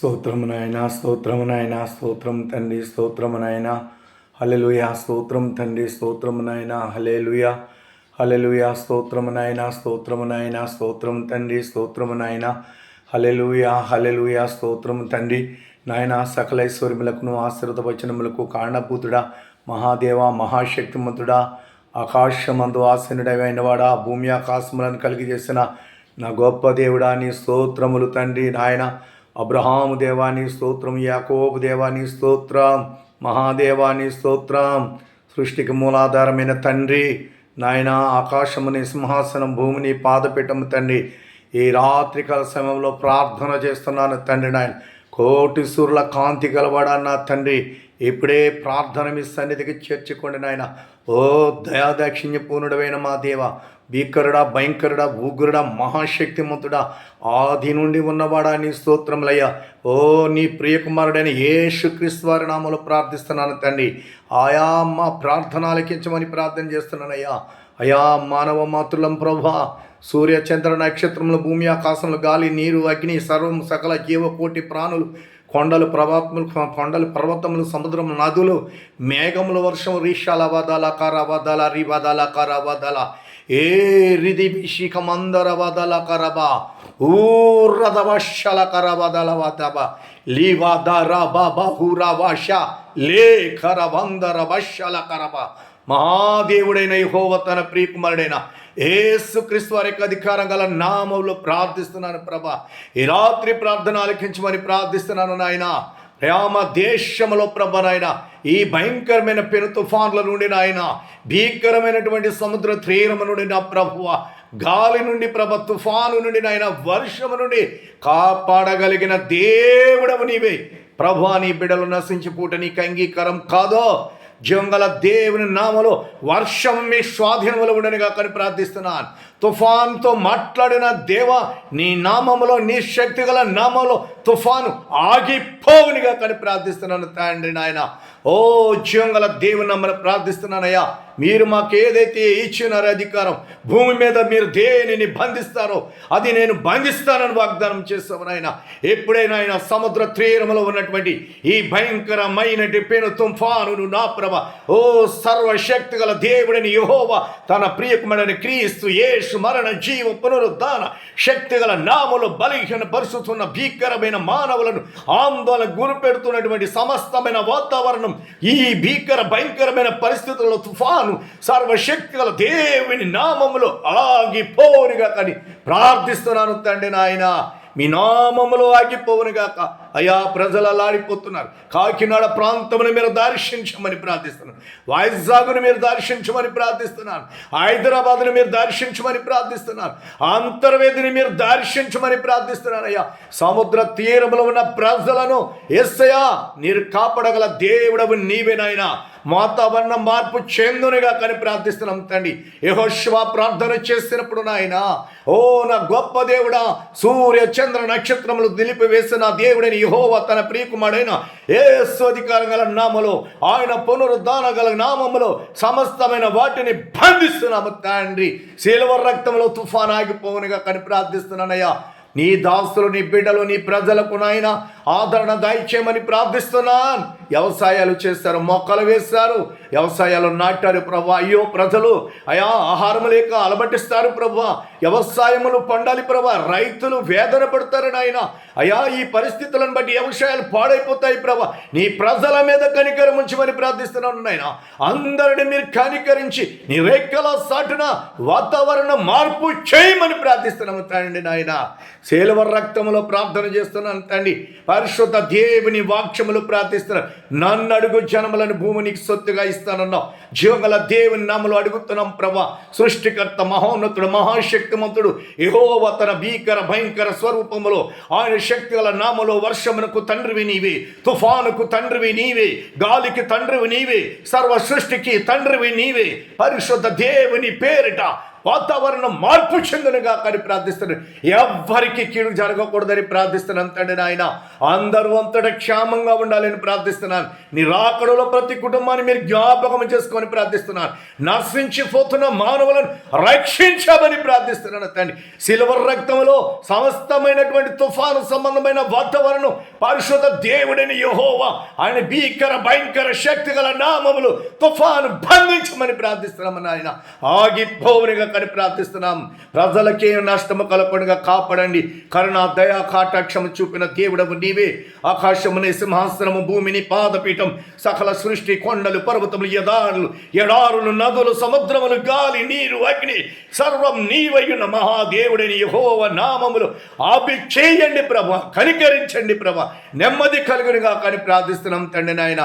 స్తోత్రము నాయన స్తోత్రము నాయన స్తోత్రం తండ్రి స్తోత్రము నాయన. హలెలుయ స్తోత్రం తండ్రి స్తోత్రము నాయన. హలేలుయ హలెలుయ స్తోత్రము నాయన స్తోత్రము నాయన. స్తోత్రం తండ్రి స్తోత్రము నాయన. హలెలుయ హలెలుయ స్తోత్రము తండ్రి. నాయన సకలైశ్వర్యములకును ఆశ్రిత వచనములకు కారణభూతుడా మహాదేవ మహాశక్తిమంతుడా ఆకాశమందు ఆసనుడైన వాడా భూమి ఆకాశములను కలిగి చేసిన నా గొప్ప దేవుడా నీ స్తోత్రములు తండ్రి నాయన. అబ్రహాము దేవాని స్తోత్రం యాకోబు దేవాని స్తోత్రం మహాదేవాని స్తోత్రం సృష్టికి మూలాధారమైన తండ్రి నాయన ఆకాశముని సింహాసనం భూమిని పాదపీఠము తండ్రి ఈ రాత్రికాల సమయంలో ప్రార్థన చేస్తున్నాను తండ్రి నాయన. కోటి సూర్యుల కాంతి గలవాడా నా తండ్రి ఇప్పుడే ప్రార్థన మీ సన్నిధికి చేర్చుకోండి నాయన. ఓ దయాదాక్షిణ్యపూర్ణుడమైన మా దేవ భీకరుడా భయంకరుడా ఉగ్రుడా మహాశక్తిమంతుడా ఆది నుండి ఉన్నవాడా నీ స్తోత్రములయ్యా. ఓ నీ ప్రియకుమారుడైన యేసుక్రీస్తు వారి నామలో ప్రార్థిస్తున్నాను తండ్రి. ఆయా మా ప్రార్థన ఆలకించమని ప్రార్థన చేస్తున్నానయ్యా. అయా మానవ మాతృలం ప్రభా సూర్య చంద్ర నక్షత్రములు భూమి ఆకాశములు గాలి నీరు అగ్ని సర్వం సకల జీవకోటి ప్రాణులు కొండలు ప్రభాత్ములు కొండలు పర్వతములు సముద్రములు నదులు మేఘములు వర్షం రీషాల వదాల కరవదల రివదల కరవదల ఏ రిది శిఖమందర వదల కరబా ఊర్రద వశల కరవదల వదబ లివదర బహుర వశ లే కరవందర వశల కరబ మహాదేవుడైన యహోవ తన ప్రియకుమారుడైన ఏసుక్రీస్తు వారి యొక్క అధికారం గల నామంలో ప్రార్థిస్తున్నాను ప్రభ. ఈ రాత్రి ప్రార్థన ఆలకించమని ప్రార్థిస్తున్నాను నాయన. ప్రేమ దేశములో ప్రభ నాయన. ఈ భయంకరమైన పెను తుఫాన్ల నుండి నాయన. భీకరమైనటువంటి సముద్ర తీరము నుండి నా ప్రభువ. గాలి నుండి ప్రభ తుఫాను నుండి నాయన. వర్షము నుండి కాపాడగలిగిన దేవుడవు నీవే. ప్రభు నీ బిడలు నశించిపూట నీకు అంగీకారం కాదో. జీవంగల దేవుని నామలో వర్షం మీ స్వాధీనంలో ఉండనిగా కానీ ప్రార్థిస్తున్నాను. తుఫాన్తో మాట్లాడిన దేవ నీ నామములో నీ శక్తి గల నామంలో తుఫాను ఆగి దేవునిగా కానీ ప్రార్థిస్తున్నాను తండ్రి నాయన. ఓ జీవంగల దేవుని నమ్మని ప్రార్థిస్తున్నానయ్యా. మీరు మాకు ఏదైతే ఇచ్చినారో అధికారం భూమి మీద మీరు దేనిని బంధిస్తారో అది నేను బంధిస్తానని వాగ్దానం చేస్తాను నాయన. ఎప్పుడైనా ఆయన సముద్ర తీరములో ఉన్నటువంటి ఈ భయంకరమైన పెను తుఫాను నా ప్రభ ఓ సర్వశక్తి గల దేవుడిని యహోవ తన ప్రియకుమడని క్రీస్తు యేసు మరణ జీవ పునరుద్ధాన శక్తి గల నాములు బలహీన పరుచుతున్న భీకరమైన మానవులను ఆందోళన గురిపెడుతున్నటువంటి సమస్తమైన వాతావరణం ఈ భీకర భయంకరమైన పరిస్థితుల్లో తుఫాను సర్వశక్తి గల దేవుని నామములో ఆగిపోరుగా కానీ ప్రార్థిస్తున్నాను తండ్రి నాయన. మీ నామములో ఆగిపోవునుగాక. అయా ప్రజలు అలాడిపోతున్నారు కాకినాడ ప్రాంతమును మీరు దర్శించమని ప్రార్థిస్తున్నాను వైజాగ్ను మీరు దర్శించమని ప్రార్థిస్తున్నాను హైదరాబాద్ను మీరు దర్శించమని ప్రార్థిస్తున్నాను అంతర్వేదిని మీరు దర్శించమని ప్రార్థిస్తున్నాను అయ్యా. సముద్ర తీరములో ఉన్న ప్రజలను ఎస్సయా మీరు కాపాడగల దేవుడవు నీవేనాయనా వాతావరణం మార్పు చెందునిగా కానీ ప్రార్థిస్తున్నాం తండ్రి. యహోశివ ప్రార్థన చేసినప్పుడు నాయన ఓ నా గొప్ప దేవుడా సూర్య చంద్ర నక్షత్రములు నిలిపివేసిన దేవుడని యహోవ తన ప్రియకుమారుడైన ఏసు అధికారం గల నామలో ఆయన పునరుద్ధాన గల నామములో సమస్తమైన వాటిని బంధిస్తున్నాము తండ్రి. సిల్వర్ రక్తంలో తుఫాన్ ఆగిపోవునుగా కని ప్రార్థిస్తున్నానయ్యా. నీ దాసులు నీ బిడ్డలు నీ ప్రజలకు నాయన ఆదరణ దాయిచ్చేయమని ప్రార్థిస్తున్నాను. వ్యవసాయాలు చేస్తారు మొక్కలు వేస్తారు. వ్యవసాయాలు నాటారు ప్రభా. అయ్యో ప్రజలు అయా ఆహారం లేక అలబట్టిస్తారు ప్రభా. వ్యవసాయములు పండాలి ప్రభా. రైతులు వేదన పడతారు నాయన. అయా ఈ పరిస్థితులను బట్టి వ్యవసాయాలు పాడైపోతాయి ప్రభా. నీ ప్రజల మీద కనికరం ఉంచమని ప్రార్థిస్తున్నాను నాయన. అందరిని మీరు కనికరించి నీ రేఖల సాటున వాతావరణ మార్పు చేయమని ప్రార్థిస్తున్నాము తండ్రి నాయన. సేలవర్ రక్తములో ప్రార్థన చేస్తున్నాను తండ్రి. పరిశుద్ధ దేవుని వాక్యములు ప్రార్థిస్తున్నారు నన్ను అడుగు జనములను భూమిని సొత్తుగా ఇస్తానన్నావు. జీవగల దేవుని నామలు అడుగుతున్నాం ప్రభా. సృష్టికర్త మహోన్నతుడు మహాశక్తిమంతుడు యహోవ తన భీకర భయంకర స్వరూపములో ఆయన శక్తి గల నామలో వర్షమునకు తండ్రివి నీవే తుఫానుకు తండ్రివి నీవే గాలికి తండ్రివి నీవే సర్వ సృష్టికి తండ్రివి నీవే. పరిశుద్ధ దేవుని పేరిట వాతావరణం మార్పు చెందునుగా కానీ ప్రార్థిస్తున్నాడు ఎవ్వరికి కీడు జరగకూడదని ప్రార్థిస్తున్నాను తండ్రి నాయన అందరూ అంతట క్షేమంగా ఉండాలని ప్రార్థిస్తున్నాను నీ రాకడలో ప్రతి కుటుంబాన్ని మీరు జ్ఞాపకం చేసుకొని ప్రార్థిస్తున్నాను నశించిపోతున్న మానవులను రక్షించమని ప్రార్థిస్తున్నాను తండ్రి. సిల్వర్ రక్తంలో సమస్తమైనటువంటి తుఫాను సంబంధమైన వాతావరణం పరిశుద్ధ దేవుడని యహోవా ఆయన భీకర భయంకర శక్తి గల నామములు తుఫాను బంధించమని ప్రార్థిస్తున్నామని నాయన. ఆగిపోవునిగా కానీ ప్రార్థిస్తున్నాం. ప్రజలకే నష్టము కలపడుగా కాపాడండి. కరుణ దయా కాటాక్షము చూపిన దేవుడము నీవే. ఆకాశముని సింహాసనము భూమిని పాదపీఠం సకల సృష్టి కొండలు పర్వతములు ఎదారులు ఎడారులు నదులు సముద్రములు గాలి నీరు అగ్ని సర్వం నీవయ్యున్న మహాదేవుడిని యహోవ నామములు. ఆభిక్షేయండి చేయండి ప్రభ కనికరించండి ప్రభ. నెమ్మది కలుగునిగా కానీ ప్రార్థిస్తున్నాం తండ్రి నాయన.